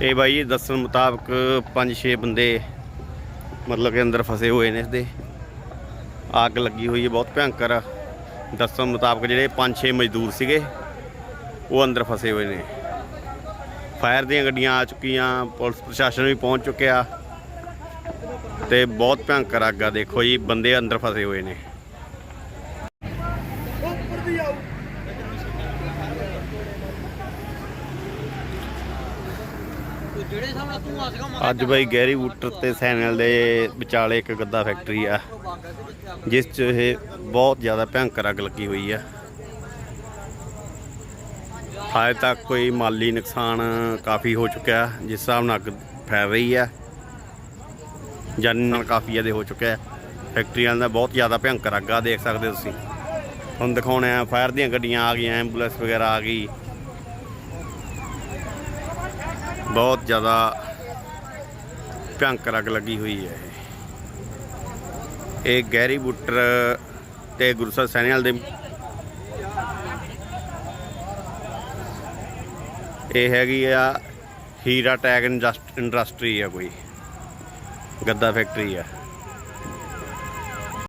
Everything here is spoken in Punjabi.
ਇਹ ਬਾਈ ਜੀ ਦੱਸਣ ਮੁਤਾਬਕ 5-6 ਬੰਦੇ ਮਤਲਬ ਕਿ ਅੰਦਰ ਫਸੇ ਹੋਏ ਨੇ ਇਸਦੇ। ਅੱਗ ਲੱਗੀ ਹੋਈ ਹੈ, ਬਹੁਤ ਭਿਆੰਕਰ ਦੱਸਣ ਮੁਤਾਬਕ ਜਿਹੜੇ 5-6 ਮਜ਼ਦੂਰ ਸੀਗੇ, ਉਹ ਅੰਦਰ ਫਸੇ ਹੋਏ ਨੇ। ਫਾਇਰ ਦੀਆਂ ਗੱਡੀਆਂ ਆ ਚੁੱਕੀਆਂ, ਪੁਲਿਸ ਪ੍ਰਸ਼ਾਸਨ ਵੀ ਪਹੁੰਚ ਚੁੱਕਿਆ। ਤੇ ਬਹੁਤ ਭਿਆੰਕਰ ਅੱਗ ਆ, ਦੇਖੋ ਜੀ, ਬੰਦੇ ਅੰਦਰ ਫਸੇ ਹੋਏ ਨੇ ਜਿਹੜੇ ਹਿਸਾਬ ਨਾਲ ਤੂੰ ਆ ਸਗਾ ਅੱਜ ਬਾਈ ਗੈਰੀ ਬੂਟਰ ਤੇ ਸੈਨਲ ਦੇ ਵਿਚਾਲੇ ਇੱਕ ਗੱਦਾ ਫੈਕਟਰੀ ਆ, ਜਿਸ 'ਚ ਇਹ ਬਹੁਤ ਜ਼ਿਆਦਾ ਭਿਆੰਕਰ ਅੱਗ ਲੱਗੀ ਹੋਈ ਆ। ਹਾਲੇ ਤੱਕ ਕੋਈ ਮਾਲੀ ਨੁਕਸਾਨ ਕਾਫੀ ਹੋ ਚੁੱਕਿਆ, ਜਿਸ ਹਿਸਾਬ ਨਾਲ ਅੱਗ ਫੈਲ ਰਹੀ ਆ। ਜਾਨੀ ਨਾਲ ਕਾਫੀ ਜ਼ਿਆਦਾ ਹੋ ਚੁੱਕਿਆ ਫੈਕਟਰੀਆਂ ਦਾ ਬਹੁਤ ਜ਼ਿਆਦਾ ਭਿਆੰਕਰ ਅੱਗ ਆ, ਦੇਖ ਸਕਦੇ ਹੋ ਤੁਸੀਂ। ਤੁਹਾਨੂੰ ਦਿਖਾਉਣੇ ਆ, ਫਾਇਰ ਦੀਆਂ ਗੱਡੀਆਂ ਆ ਗਈਆਂ, ਐਂਬੂਲੈਂਸ ਵਗੈਰਾ ਆ ਗਈ। ਬਹੁਤ ਜ਼ਿਆਦਾ ਭਿਆੰਕਰ ਅੱਗ ਲੱਗੀ ਹੋਈ ਹੈ ਇਹ। ਇਹ ਗੈਰੀ ਬੁੱਟਰ ਤੇ ਗੁਰਸਰ ਸੈਣੀਵਾਲ ਦੇ ਇਹ ਹੈਗੀ ਆ ਹੀਰਾ ਟੈਗ ਇੰਡਸਟ- ਇੰਡਸਟਰੀ ਆ ਕੋਈ। ਗੱਦਾ ਫੈਕਟਰੀ ਆ।